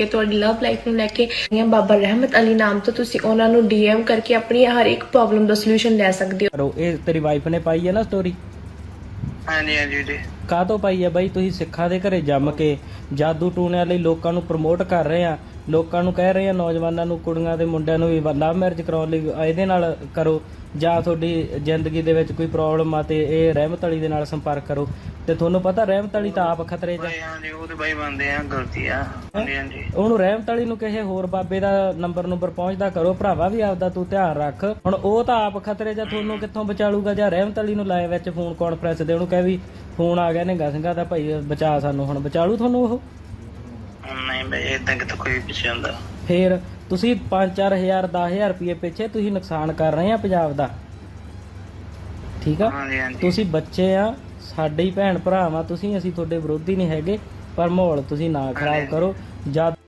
ਕੇ ਤੁਹਾਡੀ ਲਵ ਲਾਈਫ ਨੂੰ ਲੈ ਕੇ ਜਾਂ ਬਾਬਾ ਰਹਿਮਤ ਅਲੀ ਨਾਮ ਤੋਂ ਤੁਸੀਂ ਉਹਨਾਂ ਨੂੰ ਡੀਐਮ ਕਰਕੇ ਆਪਣੀ ਹਰ ਇੱਕ ਪ੍ਰੋਬਲਮ ਦਾ ਸੋਲੂਸ਼ਨ ਲੈ ਸਕਦੇ ਹੋ। ਕਰੋ ਇਹ ਤੇਰੀ ਵਾਈਫ ਨੇ ਪਾਈ ਹੈ ਨਾ ਸਟੋਰੀ ਹਾਂਜੀ ਹਾਂਜੀ ਜੀ ਕਾਹਤੋਂ ਪਾਈ ਹੈ ਬਾਈ? ਤੁਸੀਂ ਸਿੱਖਾਂ ਦੇ ਘਰੇ ਜੰਮ ਕੇ ਜਾਦੂ ਟੂਣਿਆਂ ਲਈ ਲੋਕਾਂ ਨੂੰ ਪ੍ਰਮੋਟ ਕਰ ਰਹੇ ਆ। ਲੋਕਾਂ ਨੂੰ ਕਹਿ ਰਹੇ ਆ ਨੌਜਵਾਨਾਂ ਨੂੰ ਕੁੜੀਆਂ ਤੇ ਮੁੰਡਿਆਂ ਨੂੰ ਵੀ ਲਵ ਮੈਰਿਜ ਕਰਾਉਣ ਲਈ ਇਹਦੇ ਨਾਲ ਕਰੋ ਜਾਂ ਤੁਹਾਡੀ ਜ਼ਿੰਦਗੀ ਦੇ ਵਿੱਚ ਕੋਈ ਪ੍ਰੋਬਲਮ ਆ ਤੇ ਇਹ ਰਹਿਮਤ ਅਲੀ ਦੇ ਨਾਲ ਸੰਪਰਕ ਕਰੋ। ਤੇ ਤੁਹਾਨੂੰ ਪਤਾ ਰਹਿਮਤ ਅਲੀ ਤਾਂ ਆਪ ਖਤਰੇ 'ਚ ਆ। ਹਾਂਜੀ ਉਹ ਤੇ ਬਾਈ ਬੰਦੇ ਆ ਗਲਤੀ ਆ। ਹਾਂਜੀ ਹਾਂਜੀ। ਉਹਨੂੰ ਰਹਿਮਤ ਅਲੀ ਨੂੰ ਕਿਸੇ ਹੋਰ ਬਾਬੇ ਦਾ ਨੰਬਰ ਨੰਬਰ ਪਹੁੰਚਦਾ ਕਰੋ ਭਰਾਵਾ ਵੀ ਆਪਦਾ ਤੂੰ ਧਿਆਨ ਰੱਖ। ਹੁਣ ਉਹ ਤਾਂ ਆਪ ਖਤਰੇ 'ਚ ਆ, ਤੁਹਾਨੂੰ ਕਿੱਥੋਂ ਬਚਾਲੂਗਾ? ਜਾਂ ਰਹਿਮਤ ਅਲੀ ਨੂੰ ਲਾਏ ਵਿੱਚ ਫੋਨ ਕਾਨਫਰੰਸ ਦੇ ਉਹਨੂੰ ਕਹਿ ਵੀ ਫੋਨ ਆ ਗਿਆ ਨਿੰਗਾ ਸਿੰਘਾ ਦਾ ਭਾਈ ਬਚਾ ਸਾਨੂੰ ਹੁਣ ਬਚਾਲੂ ਤੁਹਾਨੂੰ ਉਹ? ਨਹੀਂ ਬਾਈ ਇਦਾਂ ਕਿਤੇ ਕੋਈ ਪਿੱਛੇ ਹੁੰਦਾ। ਫੇਰ ਤੁਸੀਂ 5-4000 10000 ਰੁਪਏ ਪਿੱਛੇ ਤੁਸੀਂ ਨੁਕਸਾਨ ਕਰ ਰਹੇ ਆ ਪੰਜਾਬ ਦਾ। ਠੀਕ ਆ? ਹਾਂਜੀ ਹਾਂਜੀ। ਤੁਸੀਂ ਬੱਚੇ ਆ ਸਾਡੇ ਹੀ ਭੈਣ ਭਰਾ ਆ ਤੁਸੀਂ ਅਸੀਂ ਤੁਹਾਡੇ ਵਿਰੋਧੀ ਨਹੀਂ ਹੈਗੇ ਪਰ ਮਾਹੌਲ ਤੁਸੀਂ ਨਾ ਖਰਾਬ ਕਰੋ। ਜਦ